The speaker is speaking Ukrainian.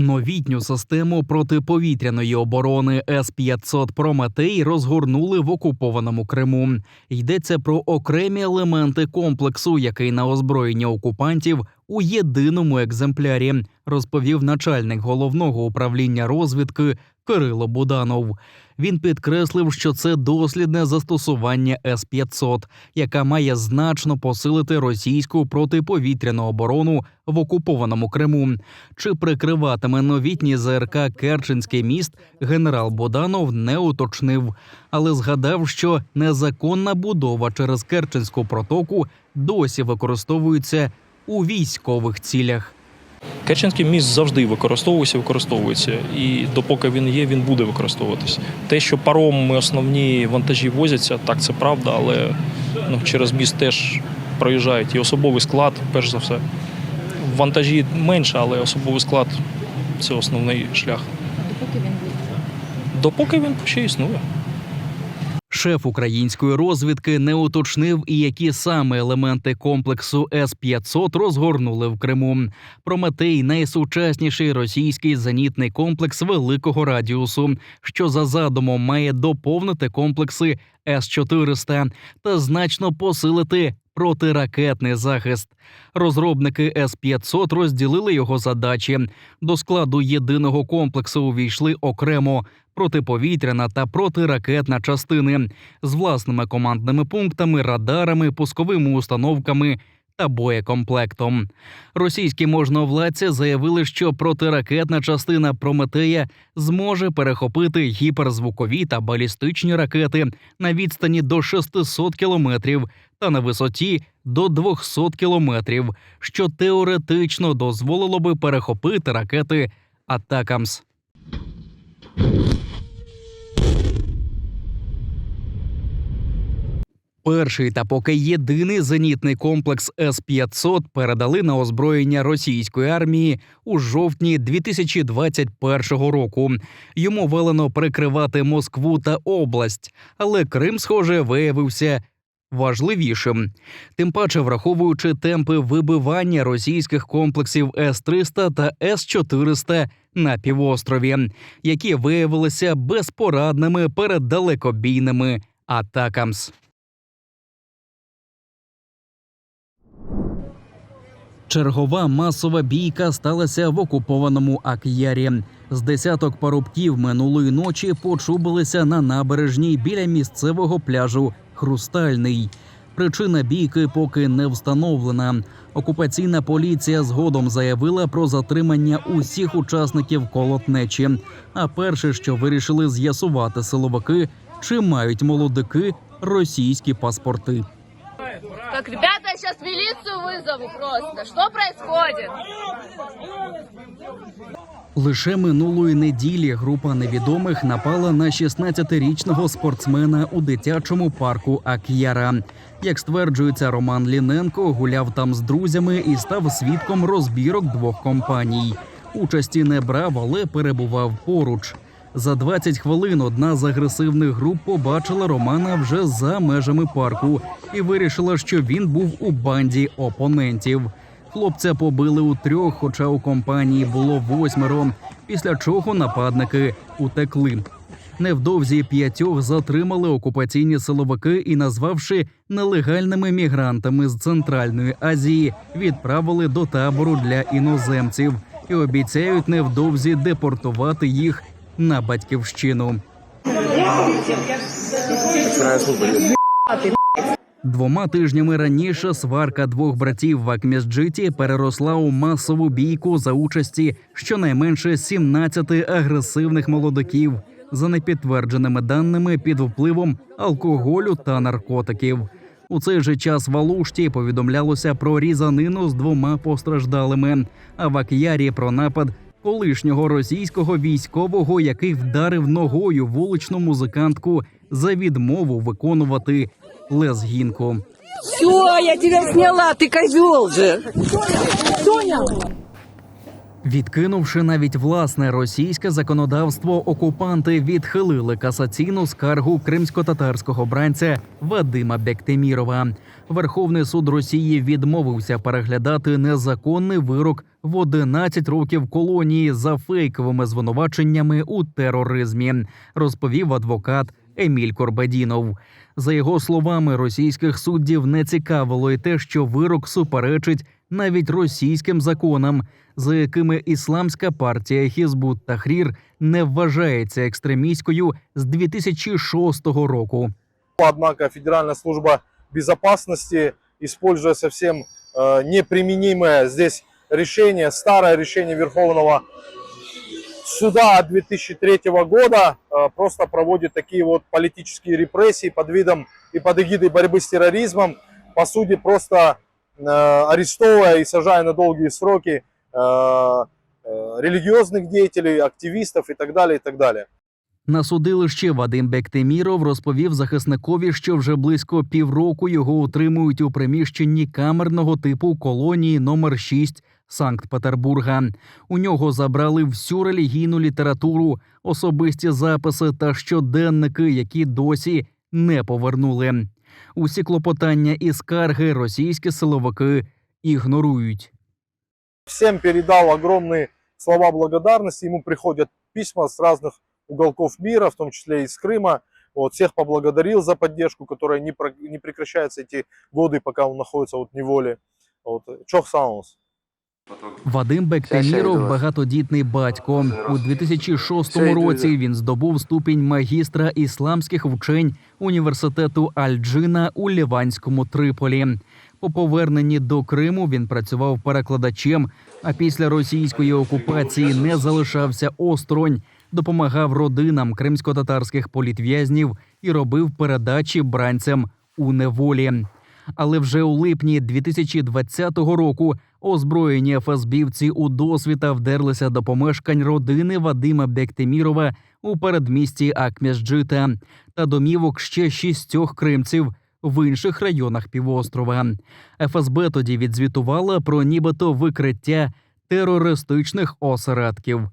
Новітню систему протиповітряної оборони С-500 Прометей розгорнули в окупованому Криму. Йдеться про окремі елементи комплексу, який на озброєння окупантів у єдиному екземплярі, розповів начальник головного управління розвідки Кирило Буданов. Він підкреслив, що це дослідне застосування С-500, яка має значно посилити російську протиповітряну оборону в окупованому Криму. Чи прикриватиме новітній ЗРК Керченський міст, генерал Буданов не уточнив, але згадав, що незаконна будова через Керченську протоку досі використовується у військових цілях. Керченський міст завжди використовувався, використовується, і допоки він є, він буде використовуватись. Те, що паром основні вантажі возяться, так це правда, але ну, через міст теж проїжджають і особовий склад, перш за все. Вантажі менше, але особовий склад це основний шлях. Допоки він буде. Допоки він ще існує. Шеф української розвідки не уточнив і які саме елементи комплексу С-500 розгорнули в Криму. Прометей найсучасніший російський зенітний комплекс великого радіусу, що за задумом має доповнити комплекси С-400 та значно посилити протиракетний захист. Розробники С-500 розділили його задачі. До складу єдиного комплексу увійшли окремо протиповітряна та протиракетна частини з власними командними пунктами, радарами, пусковими установками та боєкомплектом. Російські можновладці заявили, що протиракетна частина Прометея зможе перехопити гіперзвукові та балістичні ракети на відстані до 600 кілометрів та на висоті до 200 кілометрів, що теоретично дозволило би перехопити ракети Атакамс. Перший та поки єдиний зенітний комплекс С-500 передали на озброєння російської армії у жовтні 2021 року. Йому велено прикривати Москву та область, але Крим, схоже, виявився важливішим. Тим паче, враховуючи темпи вибивання російських комплексів С-300 та С-400 на півострові, які виявилися безпорадними перед далекобійними атакамс. Чергова масова бійка сталася в окупованому Ак'ярі. З десяток парубків минулої ночі почубилися на набережній біля місцевого пляжу Хрустальний. Причина бійки поки не встановлена. Окупаційна поліція згодом заявила про затримання усіх учасників колотнечі. А перше, що вирішили з'ясувати силовики, чи мають молодики російські паспорти. Так, ребята, я сейчас милицию вызову просто. Что происходит? Лише минулої неділі група невідомих напала на 16-річного спортсмена у дитячому парку Ак'яра. Як стверджується, Роман Ліненко гуляв там з друзями і став свідком розбірок двох компаній. Участі не брав, але перебував поруч. За 20 хвилин одна з агресивних груп побачила Романа вже за межами парку і вирішила, що він був у банді опонентів. Хлопця побили у трьох, хоча у компанії було восьмеро. Після чого нападники утекли. Невдовзі п'ятьох затримали окупаційні силовики і, назвавши нелегальними мігрантами з Центральної Азії, відправили до табору для іноземців і обіцяють невдовзі депортувати їх на батьківщину. Двома тижнями раніше сварка двох братів в Акмісджиті переросла у масову бійку за участі щонайменше 17 агресивних молодиків за непідтвердженими даними під впливом алкоголю та наркотиків. У цей же час в Алушті повідомлялося про різанину з двома постраждалими, а в Ак'ярі про напад колишнього російського військового, який вдарив ногою вуличну музикантку за відмову виконувати лезгінку. Все, я тебе зняла, ти козел же. Відкинувши навіть власне російське законодавство, окупанти відхилили касаційну скаргу кримсько-татарського бранця Вадима Бектемірова. Верховний суд Росії відмовився переглядати незаконний вирок в 11 років колонії за фейковими звинуваченнями у тероризмі, розповів адвокат Еміль Корбедінов. За його словами, російських суддів не цікавило й те, що вирок суперечить навіть російським законам, за якими ісламська партія Хізбут Тахрір не вважається екстремістською з 2006 року. Однако Федеральная служба безопасности, используя совсем э, неприменимое здесь решение, старое решение Верховного суда от 2003 года, э, просто проводит такие вот политические репрессии под видом и под эгидой борьбы с терроризмом, по сути просто э, арестовывая и сажая на долгие сроки э, э, религиозных деятелей, активистов и так далее, и так далее. На судилищі Вадим Бектеміров розповів захисникові, що вже близько півроку його утримують у приміщенні камерного типу колонії номер 6 Санкт-Петербурга. У нього забрали всю релігійну літературу, особисті записи та щоденники, які досі не повернули. Усі клопотання і скарги російські силовики ігнорують. всем передал огромные слова благодарности. Ему приходят письма с разных уголков мира, в том числе и из Крыма. Вот, всех поблагодарил за поддержку, которая не, про- не прекращается эти годы, пока он находится вот в неволе. Вот. Чох Саунс. Вадим Бектеміров багатодітний батько. У 2006 році він здобув ступінь магістра ісламських вчень університету Аль-Джина у Ліванському Триполі. По поверненні до Криму він працював перекладачем, а після російської окупації не залишався осторонь, допомагав родинам кримсько-татарських політв'язнів і робив передачі бранцям у неволі. Але вже у липні 2020 року озброєні ФСБівці у досвіта вдерлися до помешкань родини Вадима Бектемірова у передмісті Акмєжджита та домівок ще шістьох кримців в інших районах півострова. ФСБ тоді відзвітувала про нібито викриття терористичних осередків